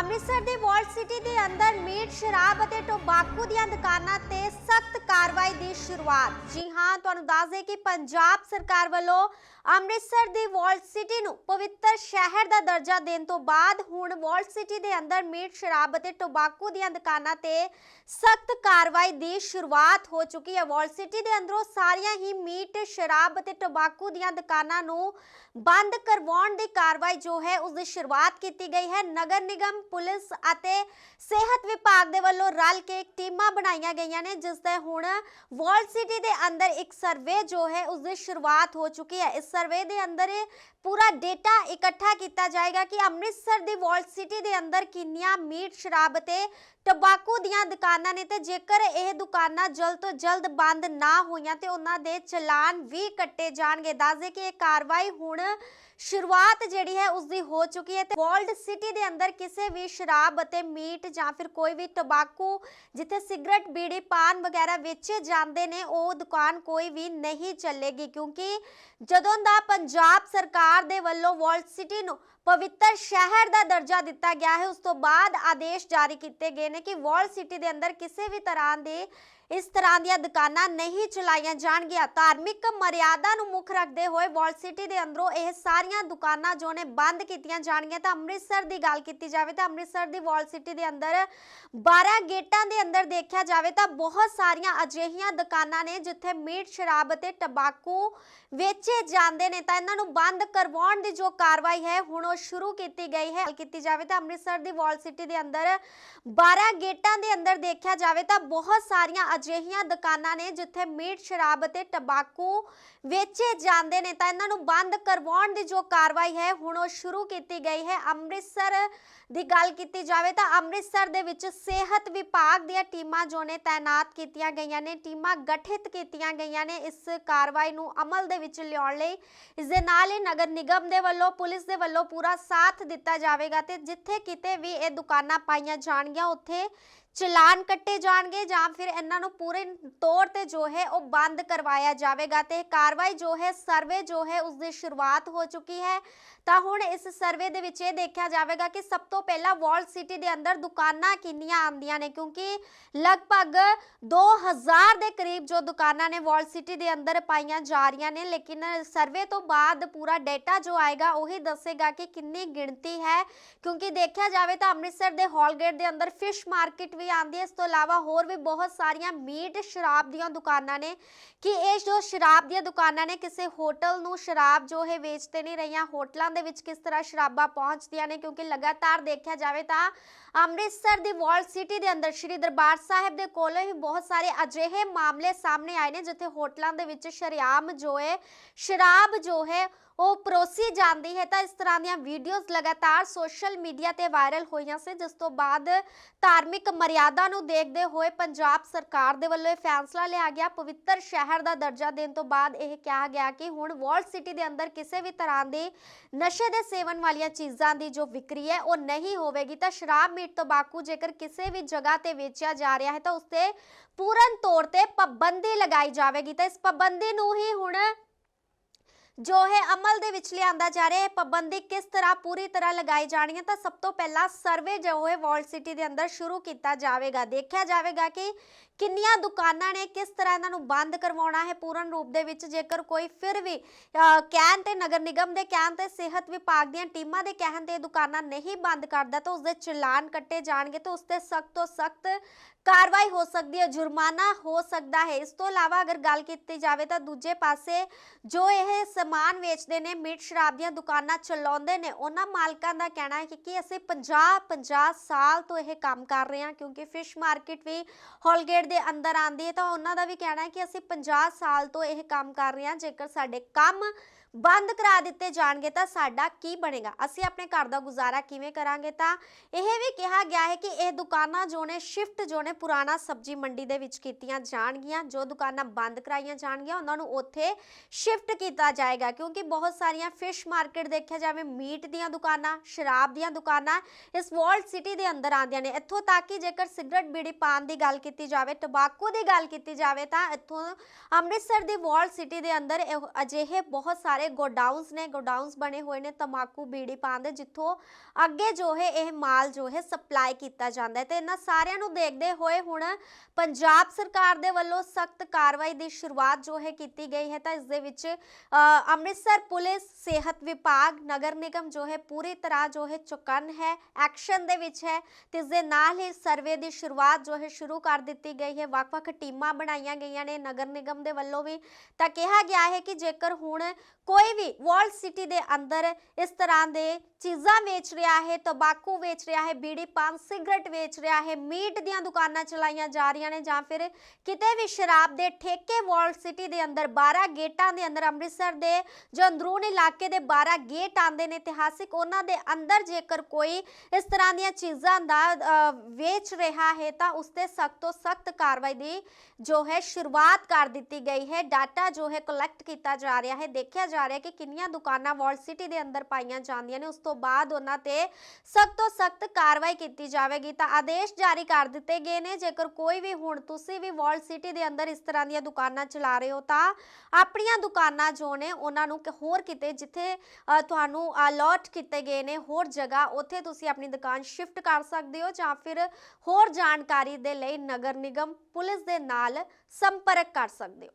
ਅੰਮ੍ਰਿਤਸਰ ਦੀ ਵਾਲ city ਦੇ ਅੰਦਰ meat, ਸ਼ਰਾਬ ਅਤੇ ਟੋਬਾਕੂ ਦੀਆਂ ਦੁਕਾਨਾਂ ਤੇ ਸਖਤ ਕਾਰਵਾਈ ਦੀ ਸ਼ੁਰੂਆਤ। ਜੀ ਹਾਂ, ਤੁਹਾਨੂੰ ਦੱਸ ਦੇ ਕਿ ਪੰਜਾਬ ਸਰਕਾਰ ਵੱਲੋਂ ਅੰਮ੍ਰਿਤਸਰ ਦੀ ਵਾਲ ਸਿਟੀ ਨੂੰ ਪਵਿੱਤਰ ਸ਼ਹਿਰ ਦਾ ਦਰਜਾ ਦੇਣ ਤੋਂ ਬਾਅਦ ਹੁਣ ਵਾਲ ਸਿਟੀ ਦੇ ਅੰਦਰ ਮੀਟ, ਸ਼ਰਾਬ ਅਤੇ ਟੋਬਾਕੂ ਦੀਆਂ ਦੁਕਾਨਾਂ ਤੇ ਸਖਤ ਕਾਰਵਾਈ ਦੀ ਸ਼ੁਰੂਆਤ ਹੋ ਚੁੱਕੀ ਹੈ। ਵਾਲ ਸਿਟੀ ਦੇ ਅੰਦਰੋਂ ਸਾਰੀਆਂ ਹੀ ਮੀਟ, ਸ਼ਰਾਬ ਅਤੇ ਟੋਬਾਕੂ ਦੀਆਂ ਦੁਕਾਨਾਂ ਨੂੰ ਬੰਦ ਕਰਵਾਉਣ ਦੀ ਕਾਰਵਾਈ ਜੋ ਹੈ, ਉਸ ਦੀ ਸ਼ੁਰੂਆਤ ਕੀਤੀ ਗਈ ਹੈ। ਨਗਰ ਨਿਗਮ ਪੁਲਿਸ ਅਤੇ ਸਿਹਤ ਵਿਭਾਗ ਦੇ ਵੱਲੋਂ ਰਲ ਕੇ ਇੱਕ ਟੀਮਾਂ ਬਣਾਈਆਂ ਗਈਆਂ ਨੇ, ਜਿਸ ਦੇ ਹੁਣ ਵਾਲ ਸਿਟੀ ਦੇ ਅੰਦਰ ਇੱਕ ਸਰਵੇ ਜੋ ਹੈ, ਉਸ ਦੀ ਸ਼ੁਰੂਆਤ ਹੋ ਚੁੱਕੀ ਹੈ। ਇਸ ਸਰਵੇ ਦੇ ਅੰਦਰ ਪੂਰਾ ਡੇਟਾ ਇਕੱਠਾ ਕੀਤਾ ਜਾਏਗਾ ਕਿ ਅੰਮ੍ਰਿਤਸਰ ਦੀ ਵਾਲ ਸਿਟੀ ਦੇ ਅੰਦਰ ਕਿੰਨੀਆਂ ਮੀਟ ਸ਼ਰਾਬ ਤੇ ਟਬਾਕੂ ਦੀਆਂ ਦੁਕਾਨਾਂ ਨੇ ਤੇ ਜੇਕਰ ਇਹ ਦੁਕਾਨਾਂ ਜਲਦ ਤੋਂ ਜਲਦ ਬੰਦ ਨਾ ਹੋਈਆਂ ਤੇ ਉਹਨਾਂ ਦੇ ਚਲਾਨ ਵੀ ਕੱਟੇ ਜਾਣਗੇ। ਦੱਸਦੇ ਕਿ ਇਹ ਕਾਰਵਾਈ ਹੁਣ ਸ਼ੁਰੂਆਤ ਜਿਹੜੀ ਹੈ ਉਸ ਦੀ ਹੋ ਚੁੱਕੀ ਹੈ ਤੇ ਵਰਲਡ ਸਿਟੀ ਦੇ ਅੰਦਰ ਕਿਸੇ ਵੀ ਸ਼ਰਾਬ ਅਤੇ ਮੀਟ ਜਾਂ ਫਿਰ ਕੋਈ ਵੀ ਟਬਾਕੂ ਜਿੱਥੇ ਸਿਗਰਟ, ਬੀੜੀ, ਪਾਨ ਵਗੈਰਾ ਵੇਚੇ ਜਾਂਦੇ ਨੇ, ਉਹ ਦੁਕਾਨ ਕੋਈ ਵੀ ਨਹੀਂ ਚੱਲੇਗੀ ਕਿਉਂਕਿ ਜਦੋਂ ਦਾ ਪੰਜਾਬ ਸਰਕਾਰ ਦੇ ਵੱਲੋਂ ਵਰਲਡ ਸਿਟੀ ਨੂੰ ਪਵਿੱਤਰ ਸ਼ਹਿਰ ਦਾ ਦਰਜਾ ਦਿੱਤਾ ਗਿਆ ਹੈ, ਉਸ ਤੋਂ ਬਾਅਦ ਆਦੇਸ਼ ਜਾਰੀ ਕੀਤੇ ਗਏ ਨੇ ਕਿ ਵਰਲਡ ਸਿਟੀ ਦੇ ਅੰਦਰ ਕਿਸੇ ਵੀ ਤਰ੍ਹਾਂ ਦੇ ਇਸ ਤਰ੍ਹਾਂ ਦੀਆਂ ਦੁਕਾਨਾਂ ਨਹੀਂ ਚਲਾਈਆਂ ਜਾਣਗੀਆਂ। ਧਾਰਮਿਕ ਮਰਿਆਦਾ ਨੂੰ ਮੁੱਖ ਰੱਖਦੇ ਹੋਏ ਵਾਲ ਸਿਟੀ ਦੇ ਅੰਦਰੋਂ ਇਹ ਸਾਰੀਆਂ ਦੁਕਾਨਾਂ ਜੋ ਨੇ ਬੰਦ ਕੀਤੀਆਂ ਜਾਣਗੀਆਂ। ਤਾਂ ਅੰਮ੍ਰਿਤਸਰ ਦੀ ਗੱਲ ਕੀਤੀ ਜਾਵੇ ਤਾਂ ਅੰਮ੍ਰਿਤਸਰ ਦੀ ਵਾਲ ਸਿਟੀ ਦੇ ਅੰਦਰ 12 ਗੇਟਾਂ ਦੇ ਅੰਦਰ ਦੇਖਿਆ ਜਾਵੇ ਤਾਂ ਬਹੁਤ ਸਾਰੀਆਂ ਅਜਿਹੀਆਂ ਦੁਕਾਨਾਂ ਨੇ ਜਿੱਥੇ ਮੀਟ, ਸ਼ਰਾਬ ਅਤੇ ਟਬਾਕੂ ਵੇਚੇ ਜਾਂਦੇ ਨੇ। ਤਾਂ ਇਹਨਾਂ ਨੂੰ ਬੰਦ ਕਰਵਾਉਣ ਦੀ ਜੋ ਕਾਰਵਾਈ ਹੈ, ਹੁਣ ਉਹ ਸ਼ੁਰੂ ਕੀਤੀ ਗਈ ਹੈ। ਗੱਲ ਕੀਤੀ ਜਾਵੇ ਤਾਂ ਅੰਮ੍ਰਿਤਸਰ ਦੀ ਵਾਲ ਸਿਟੀ ਦੇ ਅੰਦਰ 12 ਗੇਟਾਂ ਦੇ ਅੰਦਰ ਦੇਖਿਆ ਜਾਵੇ ਤਾਂ ਬਹੁਤ ਸਾਰੀਆਂ ਅਜਿਹੀਆਂ ਦੁਕਾਨਾਂ ਨੇ ਜਿੱਥੇ ਮੀਟ, ਸ਼ਰਾਬ ਅਤੇ ਟਬਾਕੂ ਵੇਚੇ ਜਾਂਦੇ ਨੇ, ਤਾਂ ਇਹਨਾਂ ਨੂੰ ਬੰਦ ਕਰਵਾਉਣ ਦੀ ਜੋ ਕਾਰਵਾਈ ਹੈ, ਹੁਣ ਉਹ ਸ਼ੁਰੂ ਕੀਤੀ ਗਈ ਹੈ। ਅੰਮ੍ਰਿਤਸਰ ਦੀ ਗੱਲ ਕੀਤੀ ਜਾਵੇ ਤਾਂ ਅੰਮ੍ਰਿਤਸਰ ਦੇ ਵਿੱਚ ਸਿਹਤ ਵਿਭਾਗ ਦੀਆਂ ਟੀਮਾਂ ਜੋ ਨੇ ਤਾਇਨਾਤ ਕੀਤੀਆਂ ਗਈਆਂ ਨੇ, ਟੀਮਾਂ ਗਠਿਤ ਕੀਤੀਆਂ ਗਈਆਂ ਨੇ ਇਸ ਕਾਰਵਾਈ ਨੂੰ ਅਮਲ ਦੇ ਵਿੱਚ ਲਿਆਉਣ ਲਈ। ਇਸ ਦੇ ਨਾਲ ਹੀ ਨਗਰ ਨਿਗਮ ਦੇ ਵੱਲੋਂ, ਪੁਲਿਸ ਦੇ ਵੱਲੋਂ ਪੂਰਾ ਸਾਥ ਦਿੱਤਾ ਜਾਵੇਗਾ ਤੇ ਜਿੱਥੇ ਕਿਤੇ ਵੀ ਇਹ ਦੁਕਾਨਾਂ ਪਾਈਆਂ ਜਾਣਗੀਆਂ, ਉੱਥੇ ਚਲਾਨ ਕੱਟੇ ਜਾਣਗੇ ਜਾਂ ਫਿਰ ਇਹਨਾਂ ਨੂੰ ਪੂਰੇ ਤੌਰ ਤੇ ਜੋ ਹੈ ਉਹ ਬੰਦ ਕਰਵਾਇਆ ਜਾਵੇਗਾ ਤੇ ਕਾਰਵਾਈ ਜੋ ਹੈ, ਸਰਵੇ ਜੋ ਹੈ ਉਸ ਦੀ ਸ਼ੁਰੂਆਤ ਹੋ ਚੁੱਕੀ ਹੈ। ਤਾਂ ਹੁਣ ਇਸ ਸਰਵੇ ਦੇ ਵਿੱਚ ਇਹ ਦੇਖਿਆ ਜਾਵੇਗਾ ਕਿ ਸਭ ਤੋਂ ਪਹਿਲਾਂ ਵਾਲਡ ਸਿਟੀ ਦੇ ਅੰਦਰ ਦੁਕਾਨਾਂ ਕਿੰਨੀਆਂ ਆਉਂਦੀਆਂ ਨੇ, ਕਿਉਂਕਿ ਲਗਭਗ 2000 ਦੇ ਕਰੀਬ ਜੋ ਦੁਕਾਨਾਂ ਨੇ ਵਾਲਡ ਸਿਟੀ ਦੇ ਅੰਦਰ ਪਾਈਆਂ ਜਾ ਰਹੀਆਂ ਨੇ, ਲੇਕਿਨ ਸਰਵੇ ਤੋਂ ਬਾਅਦ ਪੂਰਾ ਡਾਟਾ ਜੋ ਆਏਗਾ ਉਹੀ ਦੱਸੇਗਾ ਕਿ ਕਿੰਨੀ ਗਿਣਤੀ ਹੈ। ਕਿਉਂਕਿ ਦੇਖਿਆ ਜਾਵੇ ਤਾਂ ਅੰਮ੍ਰਿਤਸਰ ਦੇ ਹਾਲਗੇਟ ਦੇ ਅੰਦਰ ਫਿਸ਼ ਮਾਰਕੀਟ ਵੀ ਆਉਂਦੀ ਹੈ। ਇਸ ਤੋਂ ਇਲਾਵਾ ਹੋਰ ਵੀ ਬਹੁਤ ਸਾਰੀਆਂ ਮੀਟ ਸ਼ਰਾਬ ਦੀਆਂ ਦੁਕਾਨਾਂ ਨੇ ਕਿ ਇਹ ਜੋ ਸ਼ਰਾਬ ਦੀਆਂ ਦੁਕਾਨਾਂ ਨੇ, ਕਿਸੇ ਹੋਟਲ ਨੂੰ ਸ਼ਰਾਬ ਜੋ ਹੈ ਵੇਚਦੇ ਨਹੀਂ ਰਹੀਆਂ ਹੋਟਲਾਂ ਦੇ ਵਿੱਚ ਕਿਸ ਤਰ੍ਹਾਂ ਸ਼ਰਾਬਾਂ ਪਹੁੰਚਦੀਆਂ ਨੇ, ਕਿਉਂਕਿ ਲਗਾਤਾਰ ਦੇਖਿਆ ਜਾਵੇ ਤਾਂ ਅੰਮ੍ਰਿਤਸਰ ਦੀ ਵਾਲ ਸਿਟੀ ਦੇ ਅੰਦਰ, ਸ਼੍ਰੀ ਦਰਬਾਰ ਸਾਹਿਬ ਦੇ ਕੋਲੋਂ ਹੀ ਬਹੁਤ ਸਾਰੇ ਅਜਿਹੇ ਮਾਮਲੇ ਸਾਹਮਣੇ ਆਏ ਨੇ, ਜਿੱਥੇ ਹੋਟਲਾਂ ਦੇ ਵਿੱਚ ਸ਼ਰਿਆਮ ਜੋ ਹੈ ਸ਼ਰਾਬ ਜੋ ਹੈ ਉਹ ਪਰੋਸੀ ਜਾਂਦੀ ਹੈ ਤਾਂ ਇਸ ਤਰ੍ਹਾਂ ਦੀਆਂ ਵੀਡੀਓਜ਼ ਲਗਾਤਾਰ ਸੋਸ਼ਲ ਮੀਡੀਆ ਤੇ ਵਾਇਰਲ ਹੋਈਆਂ ਸੀ, ਜਿਸ ਤੋਂ ਬਾਅਦ ਧਾਰਮਿਕ ਮਰਿਆਦਾ ਨੂੰ ਦੇਖਦੇ ਹੋਏ ਪੰਜਾਬ ਸਰਕਾਰ ਦੇ ਵੱਲੋਂ ਇਹ ਫੈਸਲਾ ਲਿਆ ਗਿਆ। ਪਵਿੱਤਰ ਸ਼ਹਿਰ ਦਾ ਦਰਜਾ ਦੇਣ ਤੋਂ ਬਾਅਦ ਇਹ ਕਿਹਾ ਗਿਆ ਕਿ ਹੁਣ ਵਰਲਡ ਸਿਟੀ ਦੇ ਅੰਦਰ ਕਿਸੇ ਵੀ ਤਰ੍ਹਾਂ ਦੀ ਨਸ਼ੇ ਦੇ ਸੇਵਨ ਵਾਲੀਆਂ ਚੀਜ਼ਾਂ ਦੀ ਜੋ ਵਿਕਰੀ ਹੈ, ਉਹ ਨਹੀਂ ਹੋਵੇਗੀ। ਤਾਂ ਸ਼ਰਾਬ ਮੀਟ ਤੰਬਾਕੂ ਜੇਕਰ ਕਿਸੇ ਵੀ ਜਗ੍ਹਾ ਤੇ ਵੇਚਿਆ ਜਾ ਰਿਹਾ ਹੈ ਤਾਂ ਉਸ ਤੇ ਪੂਰਨ ਤੌਰ ਤੇ ਪਾਬੰਦੀ ਲਗਾਈ ਜਾਵੇਗੀ। ਤਾਂ ਇਸ ਪਾਬੰਦੀ ਨੂੰ ਹੀ ਹੁਣ ਜੋ ਹੈ ਅਮਲ ਦੇ ਵਿੱਚ ਲਿਆਂਦਾ ਜਾ ਰਿਹਾ ਹੈ ਪਾਬੰਦੀ ਕਿਸ ਤਰ੍ਹਾਂ ਪੂਰੀ ਤਰ੍ਹਾਂ ਲਗਾਈ ਜਾਣੀ ਹੈ, ਤਾਂ ਸਭ ਤੋਂ ਪਹਿਲਾਂ ਸਰਵੇ ਜੋ ਹੈ ਵਾਲ ਸਿਟੀ ਦੇ ਅੰਦਰ ਸ਼ੁਰੂ ਕੀਤਾ ਜਾਵੇਗਾ। ਦੇਖਿਆ ਜਾਵੇਗਾ ਕਿ ਕਿੰਨੀਆਂ ਦੁਕਾਨਾਂ ਨੇ ਕਿਸ ਤਰ੍ਹਾਂ ਇਹਨਾਂ ਨੂੰ ਬੰਦ ਕਰਵਾਉਣਾ ਹੈ ਪੂਰਨ ਰੂਪ ਦੇ ਵਿੱਚ, ਜੇਕਰ ਕੋਈ ਫਿਰ ਵੀ ਕਹਿਣ ਤੇ ਨਗਰ ਨਿਗਮ ਦੇ ਕਹਿਣ ਤੇ ਸਿਹਤ ਵਿਭਾਗ ਦੀਆਂ ਟੀਮਾਂ ਦੇ ਕਹਿਣ ਤੇ ਦੁਕਾਨਾਂ ਨਹੀਂ ਬੰਦ ਕਰਦਾ, ਤਾਂ ਉਸ ਦੇ ਚਲਾਨ ਕੱਟੇ ਜਾਣਗੇ, ਤਾਂ ਉਸ ਤੇ ਸਖਤ ਤੋਂ ਸਖਤ ਕਾਰਵਾਈ ਹੋ ਸਕਦੀ ਹੈ, ਜੁਰਮਾਨਾ ਹੋ ਸਕਦਾ ਹੈ। ਇਸ ਤੋਂ ਇਲਾਵਾ ਅਗਰ ਗੱਲ ਕੀਤੀ ਜਾਵੇ ਤਾਂ ਦੂਜੇ ਪਾਸੇ ਜੋ ਇਹ ਸਮਾਨ ਵੇਚਦੇ ਨੇ, ਮੀਟ ਸ਼ਰਾਬ ਦੀਆਂ ਦੁਕਾਨਾਂ ਚਲਾਉਂਦੇ ਨੇ। ਉਹਨਾਂ ਮਾਲਕਾਂ ਦਾ ਕਹਿਣਾ ਹੈ ਕਿ ਕਿ ਅਸੀਂ 50 50 ਸਾਲ ਤੋਂ ਇਹ ਕੰਮ ਕਰ ਰਹੇ ਹਾਂ, ਕਿਉਂਕਿ ਫਿਸ਼ ਮਾਰਕੀਟ ਵੀ ਹੋਲਗੇਟ ਦੇ ਅੰਦਰ ਆਂਦੀ ਹੈ ਤਾਂ ਉਹਨਾਂ ਦਾ ਵੀ ਕਹਿਣਾ ਹੈ ਕਿ ਅਸੀਂ 50 ਸਾਲ ਤੋਂ ਇਹ ਕੰਮ ਕਰ ਰਹੇ ਹਾਂ। ਜੇਕਰ ਸਾਡੇ ਕੰਮ ਬੰਦ ਕਰਾ ਦਿੱਤੇ ਜਾਣਗੇ ਤਾਂ ਸਾਡਾ ਕੀ ਬਣੇਗਾ? ਅਸੀਂ ਆਪਣੇ ਘਰ ਦਾ ਗੁਜ਼ਾਰਾ ਕਿਵੇਂ ਕਰਾਂਗੇ? ਤਾਂ ਇਹ ਵੀ ਕਿਹਾ ਗਿਆ ਹੈ ਕਿ ਇਹ ਦੁਕਾਨਾਂ ਜੋ ਨੇ, ਸ਼ਿਫਟ ਜੋ ਨੇ, ਪੁਰਾਣਾ ਸਬਜ਼ੀ ਮੰਡੀ ਦੇ ਵਿੱਚ ਕੀਤੀਆਂ ਜਾਣਗੀਆਂ। ਜੋ ਦੁਕਾਨਾਂ ਬੰਦ ਕਰਾਈਆਂ ਜਾਣਗੀਆਂ, ਉਹਨਾਂ ਨੂੰ ਉੱਥੇ ਸ਼ਿਫਟ ਕੀਤਾ ਜਾਏਗਾ ਕਿਉਂਕਿ ਬਹੁਤ ਸਾਰੀਆਂ ਫਿਸ਼ ਮਾਰਕੀਟ ਦੇਖਿਆ ਜਾਵੇ, ਮੀਟ ਦੀਆਂ ਦੁਕਾਨਾਂ, ਸ਼ਰਾਬ ਦੀਆਂ ਦੁਕਾਨਾਂ ਇਸ ਵਰਲਡ ਸਿਟੀ ਦੇ ਅੰਦਰ ਆਉਂਦੀਆਂ ਨੇ। ਇੱਥੋਂ ਤੱਕ ਕਿ ਜੇਕਰ ਸਿਗਰਟ ਬੀੜੀ ਪਾਨ ਦੀ ਗੱਲ ਕੀਤੀ ਜਾਵੇ ਟਬਾਕੂ ਦੀ ਗੱਲ ਕੀਤੀ ਜਾਵੇ, ਤਾਂ ਇੱਥੋਂ ਅੰਮ੍ਰਿਤਸਰ ਦੀ ਵਰਲਡ ਸਿਟੀ ਦੇ ਅੰਦਰ ਅਜਿਹੇ ਬਹੁਤ ਸਾਰੇ ਸਾਰੇ ਗੋਡਾਊਨਸ ਨੇ, ਗੋਡਾਊਨਸ ਬਣੇ ਹੋਏ ਨੇ ਤਮਾਕੂ ਬੀੜੀ ਪਾਨ ਦੇ, ਜਿੱਥੋਂ ਅੱਗੇ ਜੋ ਹੈ ਇਹ ਮਾਲ ਜੋ ਹੈ ਸਪਲਾਈ ਕੀਤਾ ਜਾਂਦਾ ਹੈ। ਤੇ ਇਹਨਾਂ ਸਾਰਿਆਂ ਨੂੰ ਦੇਖਦੇ ਹੋਏ ਹੁਣ ਪੰਜਾਬ ਸਰਕਾਰ ਦੇ ਵੱਲੋਂ ਸਖਤ ਕਾਰਵਾਈ ਦੀ ਸ਼ੁਰੂਆਤ ਜੋ ਹੈ ਕੀਤੀ ਗਈ ਹੈ, ਤਾਂ ਇਸ ਦੇ ਵਿੱਚ ਅ, ਅੰਮ੍ਰਿਤਸਰ ਪੁਲਿਸ ਸਿਹਤ ਵਿਭਾਗ ਨਗਰ ਨਿਗਮ ਜੋ ਹੈ ਪੂਰੀ ਤਰ੍ਹਾਂ ਜੋ ਹੈ ਚੁਕੰਨ ਹੈ ਐਕਸ਼ਨ ਦੇ ਵਿੱਚ ਹੈ ਤੇ ਇਸ ਦੇ ਨਾਲ ਹੀ ਸਰਵੇ ਦੀ ਸ਼ੁਰੂਆਤ ਜੋ ਹੈ ਸ਼ੁਰੂ ਕਰ ਦਿੱਤੀ ਗਈ ਹੈ। ਵੱਖ-ਵੱਖ ਟੀਮਾਂ ਬਣਾਈਆਂ ਗਈਆਂ ਨੇ ਨਗਰ ਨਿਗਮ ਦੇ ਵੱਲੋਂ ਵੀ। ਤਾਂ ਕਿਹਾ ਗਿਆ ਹੈ ਕਿ ਜੇਕਰ ਹੁਣ ਕੋਈ ਵੀ ਵਾਲ ਸਿਟੀ ਦੇ ਅੰਦਰ ਇਸ ਤਰ੍ਹਾਂ ਦੇ ਚੀਜ਼ਾਂ ਵੇਚ ਰਿਹਾ ਹੈ ਤੰਬਾਕੂ ਵੇਚ ਰਿਹਾ ਹੈ ਬੀੜੀ ਪਾਨ ਸਿਗਰਟ ਵੇਚ ਰਿਹਾ ਹੈ ਮੀਟ ਦੀਆਂ ਦੁਕਾਨਾਂ ਚਲਾਈਆਂ ਜਾ ਰਹੀਆਂ ਨੇ ਜਾਂ ਫਿਰ ਕਿਤੇ ਵੀ ਸ਼ਰਾਬ ਦੇ ਠੇਕੇ ਵਾਲ ਸਿਟੀ ਦੇ ਅੰਦਰ 12 ਗੇਟਾਂ ਦੇ ਅੰਦਰ ਅੰਮ੍ਰਿਤਸਰ ਦੇ ਜੋ ਅੰਦਰੂਨ ਇਲਾਕੇ ਦੇ 12 ਗੇਟ ਆਂਦੇ ਨੇ ਇਤਿਹਾਸਿਕ, ਉਹਨਾਂ ਦੇ ਅੰਦਰ ਜੇਕਰ ਕੋਈ ਇਸ ਤਰ੍ਹਾਂ ਦੀਆਂ ਚੀਜ਼ਾਂ ਦਾ ਵੇਚ ਰਿਹਾ ਹੈ, ਤਾਂ ਉਸ ਤੇ ਸਖਤ ਤੋਂ ਸਖਤ ਕਾਰਵਾਈ ਦੀ ਜੋ ਹੈ ਸ਼ੁਰੂਆਤ ਕਰ ਦਿੱਤੀ ਗਈ ਹੈ। ਡਾਟਾ ਜੋ ਹੈ ਕਲੈਕਟ ਕੀਤਾ ਜਾ ਰਿਹਾ ਹੈ। ਦੇਖਿਆ ਜਾ ਰਿਹਾ ਕਿ ਕਿੰਨੀਆਂ ਦੁਕਾਨਾਂ ਵਾਲ ਸਿਟੀ ਦੇ ਅੰਦਰ ਪਾਈਆਂ ਜਾਂਦੀਆਂ ਨੇ। ਉਸ ਤੋਂ ਬਾਅਦ ਉਹਨਾਂ ਤੇ ਸਖਤ ਤੋਂ ਸਖਤ ਕਾਰਵਾਈ ਕੀਤੀ ਜਾਵੇਗੀ। ਤਾਂ ਆਦੇਸ਼ ਜਾਰੀ ਕਰ ਦਿੱਤੇ ਗਏ ਨੇ। ਜੇਕਰ ਕੋਈ ਵੀ ਹੁਣ ਤੁਸੀਂ ਵੀ ਵਾਲ ਸਿਟੀ ਦੇ ਅੰਦਰ ਇਸ ਤਰ੍ਹਾਂ ਦੀਆਂ ਦੁਕਾਨਾਂ ਚਲਾ ਰਹੇ ਹੋ, ਤਾਂ ਆਪਣੀਆਂ ਦੁਕਾਨਾਂ ਜੋ ਨੇ ਉਹਨਾਂ ਨੂੰ ਹੋਰ ਕਿਤੇ ਜਿੱਥੇ ਤੁਹਾਨੂੰ ਅਲੋਟ ਕੀਤੇ ਗਏ ਨੇ ਹੋਰ ਜਗ੍ਹਾ, ਉੱਥੇ ਤੁਸੀਂ ਆਪਣੀ ਦੁਕਾਨ ਸ਼ਿਫਟ ਕਰ ਸਕਦੇ ਹੋ ਜਾਂ ਫਿਰ ਹੋਰ ਜਾਣਕਾਰੀ ਦੇ ਲਈ ਨਗਰ ਨਿਗਮ ਪੁਲਿਸ ਦੇ ਨਾਲ ਸੰਪਰਕ ਕਰ ਸਕਦੇ ਹੋ।